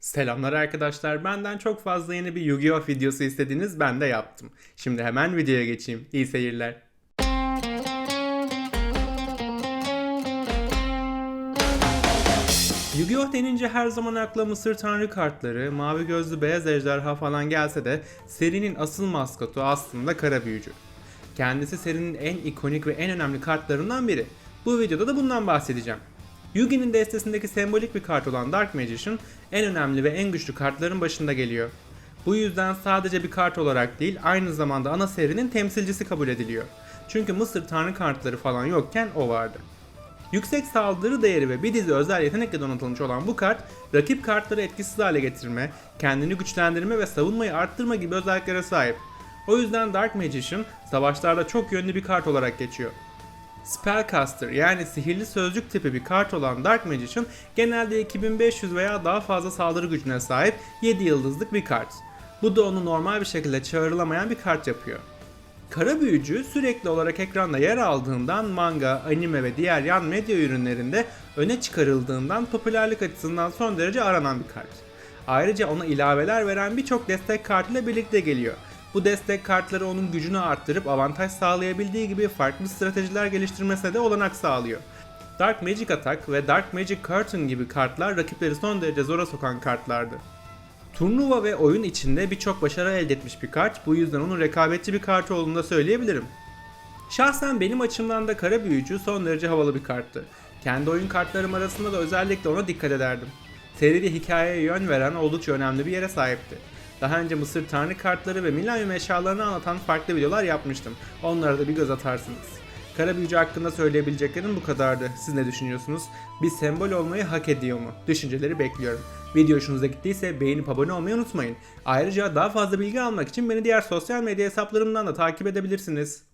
Selamlar arkadaşlar. Benden çok fazla yeni bir Yu-Gi-Oh videosu istediniz. Ben de yaptım. Şimdi hemen videoya geçeyim. İyi seyirler. Yu-Gi-Oh denince her zaman akla Mısır Tanrı kartları, mavi gözlü beyaz ejderha falan gelse de serinin asıl maskotu aslında kara büyücü. Kendisi serinin en ikonik ve en önemli kartlarından biri. Bu videoda da bundan bahsedeceğim. Yugi'nin destesindeki sembolik bir kart olan Dark Magician en önemli ve en güçlü kartların başında geliyor. Bu yüzden sadece bir kart olarak değil aynı zamanda ana serinin temsilcisi kabul ediliyor. Çünkü Mısır tanrı kartları falan yokken o vardı. Yüksek saldırı değeri ve bir dizi özel yetenekle donatılmış olan bu kart, rakip kartları etkisiz hale getirme, kendini güçlendirme ve savunmayı arttırma gibi özelliklere sahip. O yüzden Dark Magician savaşlarda çok yönlü bir kart olarak geçiyor. Spellcaster yani sihirli sözcük tipi bir kart olan Dark Magician genelde 2500 veya daha fazla saldırı gücüne sahip 7 yıldızlık bir kart. Bu da onu normal bir şekilde çağrılamayan bir kart yapıyor. Kara büyücü sürekli olarak ekranda yer aldığından manga, anime ve diğer yan medya ürünlerinde öne çıkarıldığından popülerlik açısından son derece aranan bir kart. Ayrıca ona ilaveler veren birçok destek kartıyla birlikte geliyor. Bu destek kartları onun gücünü arttırıp avantaj sağlayabildiği gibi farklı stratejiler geliştirmesine de olanak sağlıyor. Dark Magic Attack ve Dark Magic Curtain gibi kartlar rakipleri son derece zora sokan kartlardı. Turnuva ve oyun içinde birçok başarı elde etmiş bir kart, bu yüzden onun rekabetçi bir kart olduğunu da söyleyebilirim. Şahsen benim açımdan da kara büyücü son derece havalı bir karttı. Kendi oyun kartlarım arasında da özellikle ona dikkat ederdim. Seride hikayeye yön veren oldukça önemli bir yere sahipti. Daha önce Mısır Tanrı kartları ve Milenyum eşyalarını anlatan farklı videolar yapmıştım. Onlara da bir göz atarsınız. Kara büyücü hakkında söyleyebileceklerim bu kadardı. Siz ne düşünüyorsunuz? Bir sembol olmayı hak ediyor mu? Düşünceleri bekliyorum. Video hoşunuza gittiyse beğenip abone olmayı unutmayın. Ayrıca daha fazla bilgi almak için beni diğer sosyal medya hesaplarımdan da takip edebilirsiniz.